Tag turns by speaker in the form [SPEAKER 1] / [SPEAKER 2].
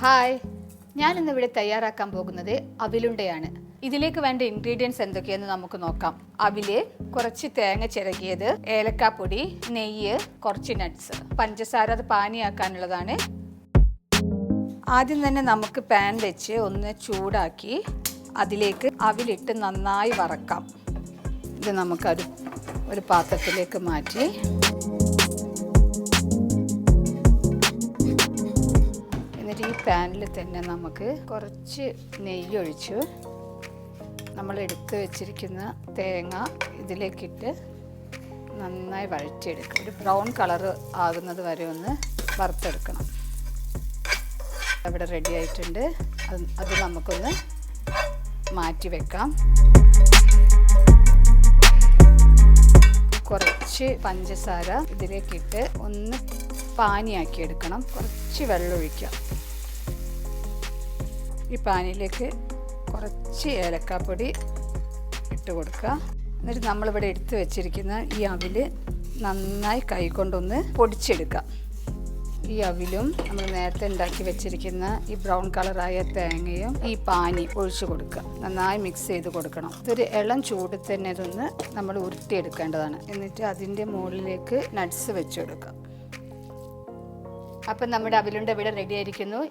[SPEAKER 1] Hi. ഞാൻ ഇന്നിവിടെ തയ്യാറാക്കാൻ പോകുന്നത് അവിലുണ്ടയാണ്. ഇതിലേക്ക് വേണ്ട ഇൻഗ്രീഡിയൻസ് എന്തൊക്കെയെന്ന് നമുക്ക് നോക്കാം. അവിൽ കുറച്ച് തേങ്ങ ചിരകിയത് ഏലക്കാപ്പൊടി നെയ്യ് കുറച്ച് നട്ട്സ് പഞ്ചസാര അത് പാനിയാക്കാനുള്ളതാണ്. ആദ്യം തന്നെ നമുക്ക് പാൻ വെച്ച് ഒന്ന് ചൂടാക്കി അതിലേക്ക് അവിലിട്ട് നന്നായി വറക്കാം. ഇത് നമുക്കൊരു ഒരു പാത്രത്തിലേക്ക് മാറ്റി. എന്നിട്ട് ഈ പാനിൽ തന്നെ നമുക്ക് കുറച്ച് നെയ്യ് ഒഴിച്ചു നമ്മൾ എടുത്ത് വെച്ചിരിക്കുന്ന തേങ്ങ ഇതിലേക്കിട്ട് നന്നായി വഴറ്റിയെടുക്കുക. ഒരു ബ്രൗൺ കളറ് ആകുന്നത് വരെ ഒന്ന് വറുത്തെടുക്കണം. ഇവിടെ റെഡി ആയിട്ടുണ്ട്. അത് അത് നമുക്കൊന്ന് മാറ്റി വെക്കാം. കുറച്ച് പഞ്ചസാര ഇതിലേക്കിട്ട് ഒന്ന് പാനിയാക്കി എടുക്കണം കുറച്ച് വെള്ളം ഒഴിക്കാം ഈ പാനിലേക്ക് കുറച്ച് ഏലക്കാപ്പൊടി ഇട്ട് കൊടുക്കുക. എന്നിട്ട് നമ്മളിവിടെ എടുത്ത് വെച്ചിരിക്കുന്ന ഈ അവിൽ നന്നായി കൈകൊണ്ടൊന്ന് പൊടിച്ചെടുക്കുക. ഈ അവിലും നമ്മൾ നേരത്തെ ഉണ്ടാക്കി വെച്ചിരിക്കുന്ന ഈ ബ്രൗൺ കളറായ തേങ്ങയും ഈ പാനി ഒഴിച്ചു കൊടുക്കുക. നന്നായി മിക്സ് ചെയ്ത് കൊടുക്കണം. ഇതൊരു ഇളം ചൂടിൽ തന്നെ ഇതൊന്ന് നമ്മൾ ഉരുട്ടിയെടുക്കേണ്ടതാണ്. എന്നിട്ട് അതിന്റെ മുകളിലേക്ക് നട്ട്സ് വെച്ച് കൊടുക്കുക. അപ്പം നമ്മുടെ അവിലുണ്ട് ഇവിടെ റെഡി ആയിരിക്കുന്നു.